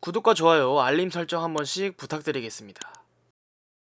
구독과 좋아요, 알림 설정 한 번씩 부탁드리겠습니다.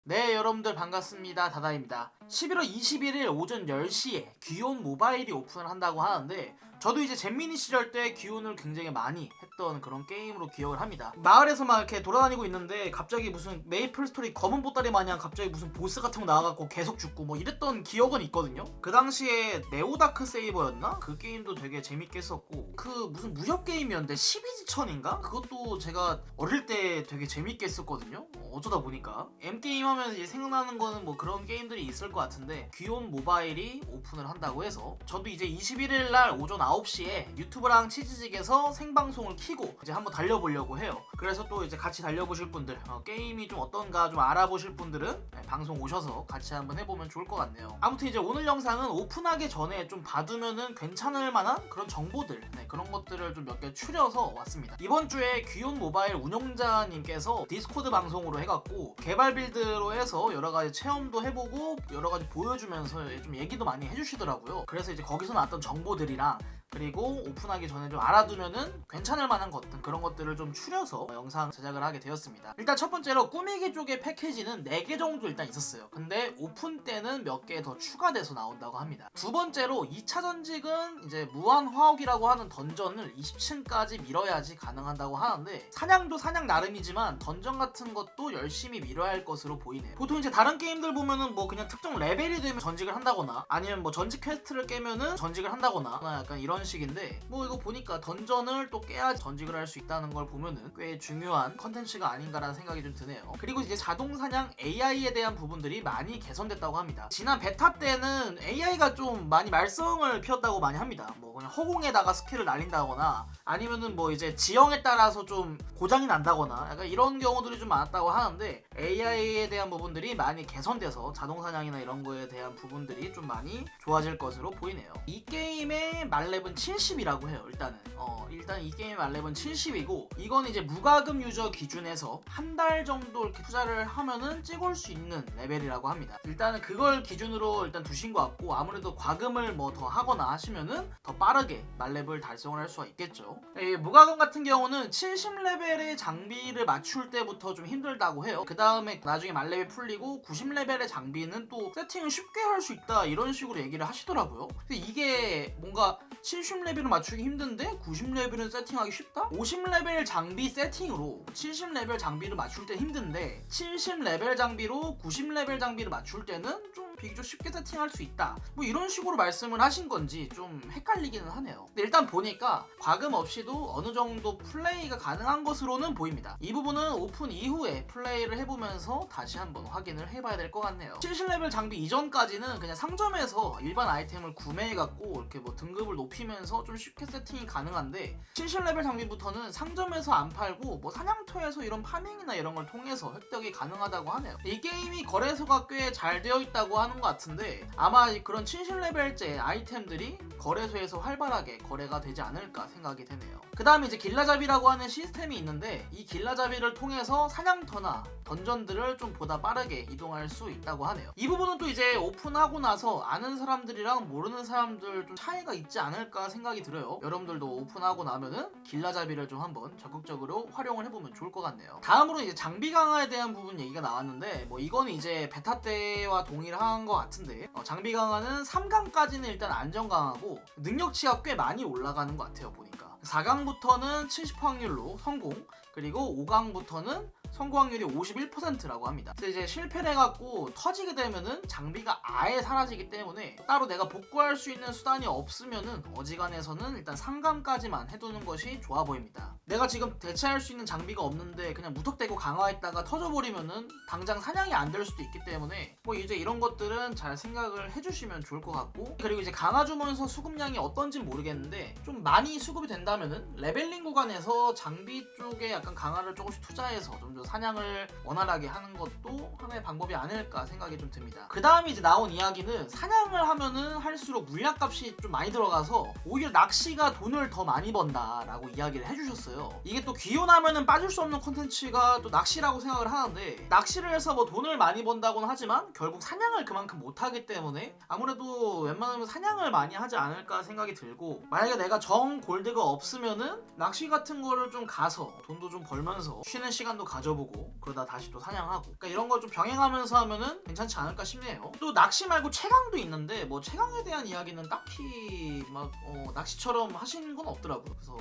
네, 여러분들 반갑습니다. 다다입니다. 11월 21일 오전 10시에 귀온 모바일이 오픈을 한다고 하는데 저도 이제 잼미니 시절 때 귀온을 굉장히 많이 했던 그런 게임으로 기억을 합니다. 마을에서 막 이렇게 돌아다니고 있는데 갑자기 무슨 메이플 스토리 검은 보따리 마냥 갑자기 무슨 보스 같은 거 나와갖고 계속 죽고 뭐 이랬던 기억은 있거든요. 그 당시에 네오다크 세이버였나? 그 게임도 되게 재밌게 했었고 그 무슨 무협 게임이었는데 12지천인가? 그것도 제가 어릴 때 되게 재밌게 했었거든요. 어, 어쩌다 보니까 M 게임 하면 이제 생각나는 거는 뭐 그런 게임들이 있을 것 같은데 귀온 모바일이 오픈을 한다고 해서 저도 이제 21일 날 오전 9시에 유튜브랑 치즈직에서 생방송을 키고 이제 한번 달려보려고 해요. 그래서 또 이제 같이 달려보실 분들 어, 게임이 좀 어떤가 좀 알아보실 분들은 네, 방송 오셔서 같이 한번 해보면 좋을 것 같네요. 아무튼 이제 오늘 영상은 오픈하기 전에 좀 봐두면은 괜찮을 만한 그런 정보들 네, 그런 것들을 좀 몇 개 추려서 왔습니다. 이번 주에 귀온 모바일 운영자님께서 디스코드 방송으로 해갖고 개발 빌드로 해서 여러 가지 체험도 해보고 여러 가지 보여주면서 좀 얘기도 많이 해주시더라고요. 그래서 이제 거기서 나왔던 정보들이랑 그리고 오픈하기 전에 좀 알아두면은 괜찮을 만한 것들 그런 것들을 좀 추려서 영상 제작을 하게 되었습니다. 일단 첫 번째로 꾸미기 쪽의 패키지는 4개 정도 일단 있었어요. 근데 오픈 때는 몇 개 더 추가돼서 나온다고 합니다. 두 번째로 2차 전직은 이제 무한 화옥이라고 하는 던전을 20층까지 밀어야지 가능한다고 하는데 사냥도 사냥 나름이지만 던전 같은 것도 열심히 밀어야 할 것으로 보이네요. 보통 이제 다른 게임들 보면은 뭐 그냥 특정 레벨이 되면 전직을 한다거나 아니면 뭐 전직 퀘스트를 깨면은 전직을 한다거나 약간 이런 식인데 뭐 이거 보니까 던전을 또 깨야 전직을 할 수 있다는 걸 보면은 꽤 중요한 컨텐츠가 아닌가라는 생각이 좀 드네요. 그리고 이제 자동 사냥 AI에 대한 부분들이 많이 개선됐다고 합니다. 지난 베타 때는 AI가 좀 많이 말썽을 피웠다고 많이 합니다. 뭐 그냥 허공에다가 스킬을 날린다거나 아니면은 뭐 이제 지형에 따라서 좀 고장이 난다거나 약간 이런 경우들이 좀 많았다고 하는데 AI에 대한 부분들이 많이 개선돼서 자동 사냥이나 이런 거에 대한 부분들이 좀 많이 좋아질 것으로 보이네요. 이 게임의 말렙은 70이라고 해요. 일단은 어 일단 이 게임의 말렙은 70이고 이건 이제 무과금 유저 기준에서 한 달 정도 이렇게 투자를 하면은 찍을 수 있는 레벨이라고 합니다. 일단은 그걸 기준으로 일단 두신 것 같고 아무래도 과금을 뭐 더 하거나 하시면은 더 빠르게 말렙을 달성을 할 수가 있겠죠. 이 무과금 같은 경우는 70레벨의 장비를 맞출 때부터 좀 힘들다고 해요. 그 다음에 나중에 말렙이 풀리고 90레벨의 장비는 또 세팅을 쉽게 할 수 있다 이런 식으로 얘기를 하시더라고요. 근데 이게 뭔가 70레벨을 맞추기 힘든데 90레벨은 세팅하기 쉽다? 50레벨 장비 세팅으로 70레벨 장비를 맞출 때 힘든데 70레벨 장비로 90레벨 장비를 맞출 때는 좀 비교적 쉽게 세팅할 수 있다. 뭐 이런 식으로 말씀을 하신 건지 좀 헷갈리기는 하네요. 일단 보니까 과금 없이도 어느 정도 플레이가 가능한 것으로는 보입니다. 이 부분은 오픈 이후에 플레이를 해보면서 다시 한번 확인을 해봐야 될 것 같네요. 70레벨 장비 이전까지는 그냥 상점에서 일반 아이템을 구매해갖고 이렇게 뭐 등급을 높이면서 좀 쉽게 세팅이 가능한데 70레벨 장비부터는 상점에서 안 팔고 뭐 사냥터에서 이런 파밍이나 이런 걸 통해서 획득이 가능하다고 하네요. 이 게임이 거래소가 꽤 잘 되어 있다고 하는 것 같은데 아마 그런 70레벨째 아이템들이 거래소에서 활발하게 거래가 되지 않을까 생각이 되네요. 그 다음에 이제 길라잡이라고 하는 시스템이 있는데 이 길라잡이를 통해서 사냥터나 던전들을 좀 보다 빠르게 이동할 수 있다고 하네요. 이 부분은 또 이제 오픈하고 나서 아는 사람들이랑 모르는 사람들 좀 차이가 있지 않을까 생각이 들어요. 여러분들도 오픈하고 나면은 길라잡이를 좀 한번 적극적으로 활용을 해보면 좋을 것 같네요. 다음으로 이제 장비 강화에 대한 부분 얘기가 나왔는데 뭐 이건 이제 베타 때와 동일한 것 같은데. 어, 장비 강화는 3강까지는 일단 안정 강하고 능력치가 꽤 많이 올라가는 것 같아요 보니까 4강부터는 70 확률로 성공 그리고 5강부터는 성공 확률이 51%라고 합니다. 그래서 이제 실패를 해갖고 터지게 되면은 장비가 아예 사라지기 때문에 따로 내가 복구할 수 있는 수단이 없으면은 어지간해서는 일단 상감까지만 해두는 것이 좋아 보입니다. 내가 지금 대체할 수 있는 장비가 없는데 그냥 무턱대고 강화했다가 터져버리면은 당장 사냥이 안 될 수도 있기 때문에 뭐 이제 이런 것들은 잘 생각을 해주시면 좋을 것 같고 그리고 이제 강화 주문서 수급량이 어떤지 모르겠는데 좀 많이 수급이 된다 면은 레벨링 구간에서 장비 쪽에 약간 강화를 조금씩 투자해서 좀 더 사냥을 원활하게 하는 것도 하나의 방법이 아닐까 생각이 좀 듭니다. 그 다음에 이제 나온 이야기는 사냥을 하면은 할수록 물약값이 좀 많이 들어가서 오히려 낚시가 돈을 더 많이 번다라고 이야기를 해주셨어요. 이게 또 귀혼하면은 빠질 수 없는 콘텐츠가 또 낚시라고 생각을 하는데 낚시를 해서 뭐 돈을 많이 번다고는 하지만 결국 사냥을 그만큼 못하기 때문에 아무래도 웬만하면 사냥을 많이 하지 않을까 생각이 들고 만약에 내가 정 골드가 없 으면은 낚시 같은 거를 좀 가서 돈도 좀 벌면서 쉬는 시간도 가져보고 그러다 다시 또 사냥하고 그러니까 이런 걸 좀 병행하면서 하면은 괜찮지 않을까 싶네요. 또 낚시 말고 채광도 있는데 뭐 채광에 대한 이야기는 딱히 막 어, 낚시처럼 하시는 건 없더라고요. 그래서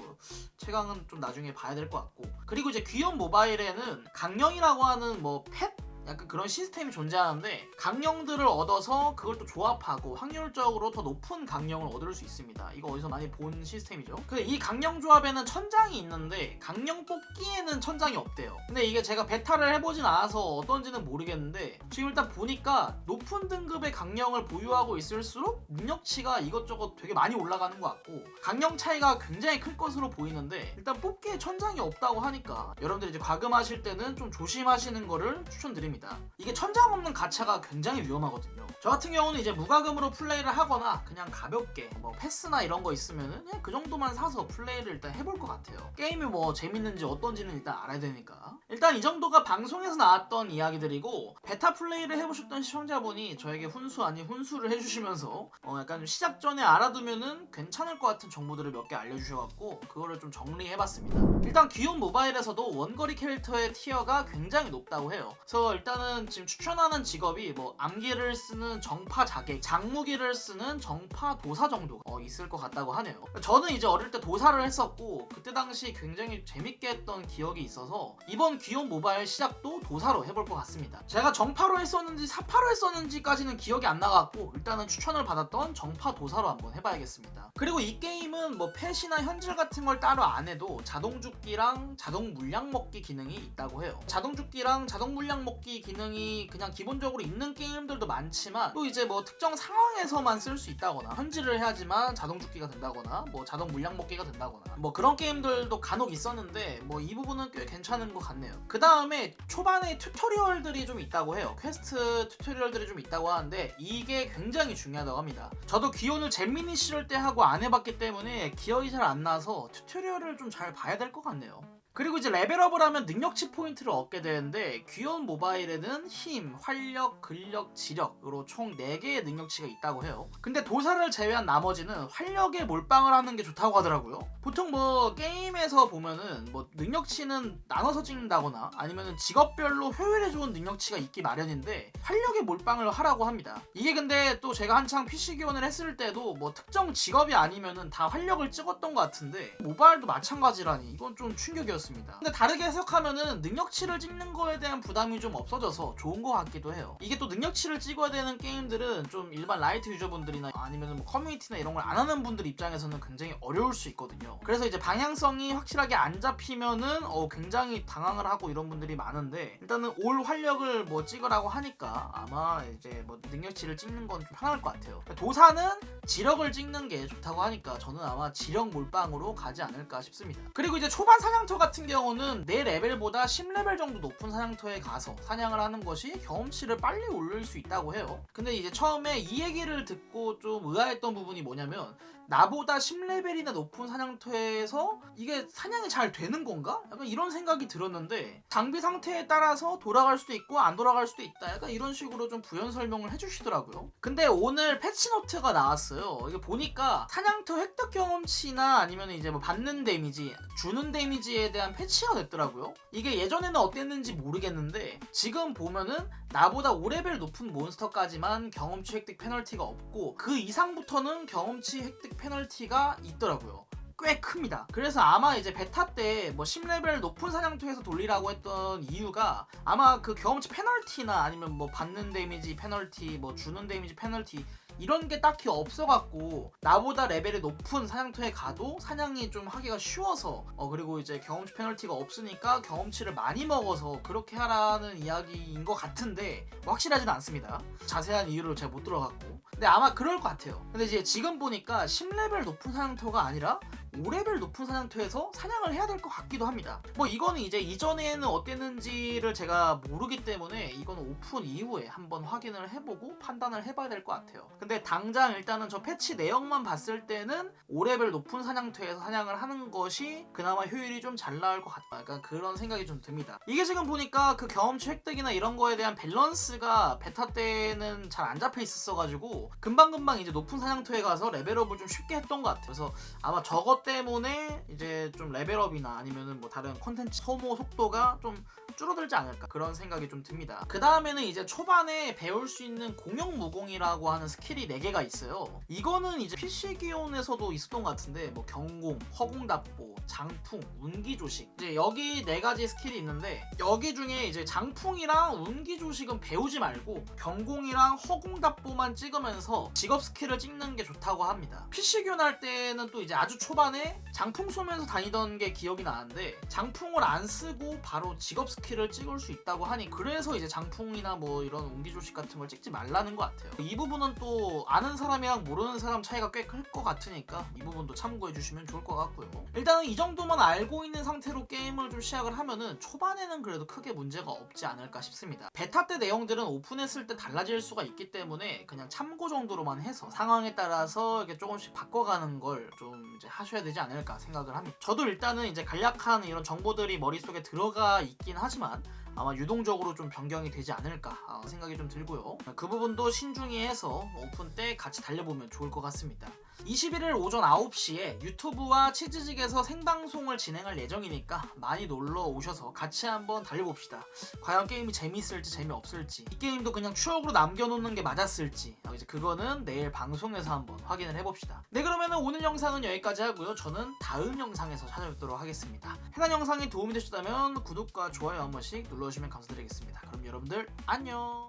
채광은 좀 나중에 봐야 될 것 같고 그리고 이제 귀염 모바일에는 강령이라고 하는 뭐 펫 약간 그런 시스템이 존재하는데 강령들을 얻어서 그걸 또 조합하고 확률적으로 더 높은 강령을 얻을 수 있습니다. 이거 어디서 많이 본 시스템이죠. 근데 이 강령 조합에는 천장이 있는데 강령 뽑기에는 천장이 없대요. 근데 이게 제가 베타를 해보진 않아서 어떤지는 모르겠는데 지금 일단 보니까 높은 등급의 강령을 보유하고 있을수록 능력치가 이것저것 되게 많이 올라가는 것 같고 강령 차이가 굉장히 클 것으로 보이는데 일단 뽑기에 천장이 없다고 하니까 여러분들 이제 과금하실 때는 좀 조심하시는 거를 추천드립 니다. 이게 천장 없는 가차가 굉장히 위험하거든요. 저 같은 경우는 이제 무과금으로 플레이를 하거나 그냥 가볍게 뭐 패스나 이런 거 있으면은 그냥 그 정도만 사서 플레이를 일단 해볼 것 같아요. 게임이 뭐 재밌는지 어떤지는 일단 알아야 되니까. 일단 이 정도가 방송에서 나왔던 이야기들이고 베타 플레이를 해보셨던 시청자분이 저에게 훈수 아닌 훈수를 해주시면서 어 약간 좀 시작 전에 알아두면은 괜찮을 것 같은 정보들을 몇 개 알려주셔갖고 그거를 좀 정리해봤습니다. 일단 귀여운 모바일에서도 원거리 캐릭터의 티어가 굉장히 높다고 해요. 그래서 일단은 지금 추천하는 직업이 뭐 암기를 쓰는 정파 자객, 장무기를 쓰는 정파 도사 정도 어, 있을 것 같다고 하네요. 저는 이제 어릴 때 도사를 했었고 그때 당시 굉장히 재밌게 했던 기억이 있어서 이번 귀여운 모바일 시작도 도사로 해볼 것 같습니다. 제가 정파로 했었는지 사파로 했었는지까지는 기억이 안 나갖고 일단은 추천을 받았던 정파 도사로 한번 해봐야겠습니다. 그리고 이 게임은 뭐 펫이나 현질 같은 걸 따로 안 해도 자동 죽기랑 자동 물량 먹기 기능이 있다고 해요. 자동 죽기랑 자동 물량 먹기 기능이 그냥 기본적으로 있는 게임들도 많지만 또 이제 뭐 특정 상황에서만 쓸 수 있다거나 현질을 해야지만 자동 죽기가 된다거나 뭐 자동 물량 먹기가 된다거나 뭐 그런 게임들도 간혹 있었는데 뭐 이 부분은 꽤 괜찮은 것 같네요. 그 다음에 초반에 튜토리얼들이 좀 있다고 해요. 퀘스트 튜토리얼들이 좀 있다고 하는데 이게 굉장히 중요하다고 합니다. 저도 기온을 잼민이 실을 때 하고 안 해봤기 때문에 기억이 잘 안 나서 튜토리얼을 좀 잘 봐야 될 것 같네요. 그리고 이제 레벨업을 하면 능력치 포인트를 얻게 되는데 귀여운 모바일에는 힘, 활력, 근력, 지력으로 총 4개의 능력치가 있다고 해요. 근데 도사를 제외한 나머지는 활력에 몰빵을 하는 게 좋다고 하더라고요. 보통 뭐 게임에서 보면은 뭐 능력치는 나눠서 찍는다거나 아니면은 직업별로 효율에 좋은 능력치가 있기 마련인데 활력에 몰빵을 하라고 합니다. 이게 근데 또 제가 한창 PC 기원을 했을 때도 뭐 특정 직업이 아니면은 다 활력을 찍었던 것 같은데 모바일도 마찬가지라니 이건 좀 충격이었어요. 근데 다르게 해석하면은 능력치를 찍는 거에 대한 부담이 좀 없어져서 좋은 것 같기도 해요. 이게 또 능력치를 찍어야 되는 게임들은 좀 일반 라이트 유저분들이나 아니면 뭐 커뮤니티나 이런 걸 안 하는 분들 입장에서는 굉장히 어려울 수 있거든요. 그래서 이제 방향성이 확실하게 안 잡히면은 어 굉장히 당황을 하고 이런 분들이 많은데 일단은 올 활력을 뭐 찍으라고 하니까 아마 이제 뭐 능력치를 찍는 건 좀 편할 것 같아요. 도사는 지력을 찍는 게 좋다고 하니까 저는 아마 지력 몰빵으로 가지 않을까 싶습니다. 그리고 이제 초반 사냥터 같은 경우는 내 레벨보다 10레벨 정도 높은 사냥터에 가서 사냥을 하는 것이 경험치를 빨리 올릴 수 있다고 해요. 근데 이제 처음에 이 얘기를 듣고 좀 의아했던 부분이 뭐냐면 나보다 10레벨이나 높은 사냥터에서 이게 사냥이 잘 되는 건가? 약간 이런 생각이 들었는데 장비 상태에 따라서 돌아갈 수도 있고 안 돌아갈 수도 있다. 약간 이런 식으로 좀 부연 설명을 해주시더라고요. 근데 오늘 패치노트가 나왔어요. 이게 보니까 사냥터 획득 경험치나 아니면 이제 뭐 받는 데미지, 주는 데미지에 대한 패치가 됐더라고요. 이게 예전에는 어땠는지 모르겠는데 지금 보면은 나보다 5레벨 높은 몬스터까지만 경험치 획득 페널티가 없고 그 이상부터는 경험치 획득 페널티가 있더라고요. 꽤 큽니다. 그래서 아마 이제 베타 때 뭐 10레벨 높은 사냥터에서 돌리라고 했던 이유가 아마 그 경험치 페널티나 아니면 뭐 받는 데미지 페널티, 뭐 주는 데미지 페널티 이런 게 딱히 없어갖고 나보다 레벨이 높은 사냥터에 가도 사냥이 좀 하기가 쉬워서 어 그리고 이제 경험치 페널티가 없으니까 경험치를 많이 먹어서 그렇게 하라는 이야기인 것 같은데 확실하진 않습니다. 자세한 이유를 제가 못 들어갔고 근데 아마 그럴 것 같아요. 근데 이제 지금 보니까 10레벨 높은 사냥터가 아니라 5레벨 높은 사냥터에서 사냥을 해야 될 것 같기도 합니다. 뭐 이거는 이제 이전에는 어땠는지를 제가 모르기 때문에 이건 오픈 이후에 한번 확인을 해보고 판단을 해봐야 될 것 같아요. 근데 당장 일단은 저 패치 내용만 봤을 때는 5레벨 높은 사냥터에서 사냥을 하는 것이 그나마 효율이 좀 잘 나올 것 같다. 약간 그런 생각이 좀 듭니다. 이게 지금 보니까 그 경험치 획득이나 이런 거에 대한 밸런스가 베타 때는 잘 안 잡혀 있었어가지고 금방금방 이제 높은 사냥터에 가서 레벨업을 좀 쉽게 했던 것 같아요. 그래서 아마 저것 때문에 이제 좀 레벨업이나 아니면은 뭐 다른 콘텐츠 소모 속도가 좀 줄어들지 않을까 그런 생각이 좀 듭니다. 그 다음에는 이제 초반에 배울 수 있는 공용 무공이라고 하는 스킬이 4개가 있어요. 이거는 이제 PC 기온에서도 있었던 것 같은데 뭐 경공, 허공답보, 장풍, 운기조식 이제 여기 네 가지 스킬이 있는데 여기 중에 이제 장풍이랑 운기조식은 배우지 말고 경공이랑 허공답보만 찍으면서 직업 스킬을 찍는 게 좋다고 합니다. PC 기온 할 때는 또 이제 아주 초반에 장풍 쏘면서 다니던 게 기억이 나는데 장풍을 안 쓰고 바로 직업 스킬을 찍을 수 있다고 하니 그래서 이제 장풍이나 뭐 이런 운기조식 같은 걸 찍지 말라는 것 같아요. 이 부분은 또 아는 사람이랑 모르는 사람 차이가 꽤 클 것 같으니까 이 부분도 참고해 주시면 좋을 것 같고요. 일단은 이 정도만 알고 있는 상태로 게임을 좀 시작을 하면은 초반에는 그래도 크게 문제가 없지 않을까 싶습니다. 베타 때 내용들은 오픈했을 때 달라질 수가 있기 때문에 그냥 참고 정도로만 해서 상황에 따라서 이렇게 조금씩 바꿔가는 걸 좀 이제 하셔야 되지 않을까 생각을 합니다. 저도 일단은 이제 간략한 이런 정보들이 머릿속에 들어가 있긴 하지만 아마 유동적으로 좀 변경이 되지 않을까 아, 생각이 좀 들고요. 그 부분도 신중히 해서 오픈 때 같이 달려보면 좋을 것 같습니다. 21일 오전 9시에 유튜브와 치즈직에서 생방송을 진행할 예정이니까 많이 놀러 오셔서 같이 한번 달려봅시다. 과연 게임이 재밌을지 재미없을지 이 게임도 그냥 추억으로 남겨놓는 게 맞았을지 어, 이제 그거는 내일 방송에서 한번 확인을 해봅시다. 네 그러면은 오늘 영상은 여기까지 하고요. 저는 다음 영상에서 찾아뵙도록 하겠습니다. 해당 영상이 도움이 되셨다면 구독과 좋아요 한 번씩 눌러주시면 감사드리겠습니다. 그럼 여러분들 안녕.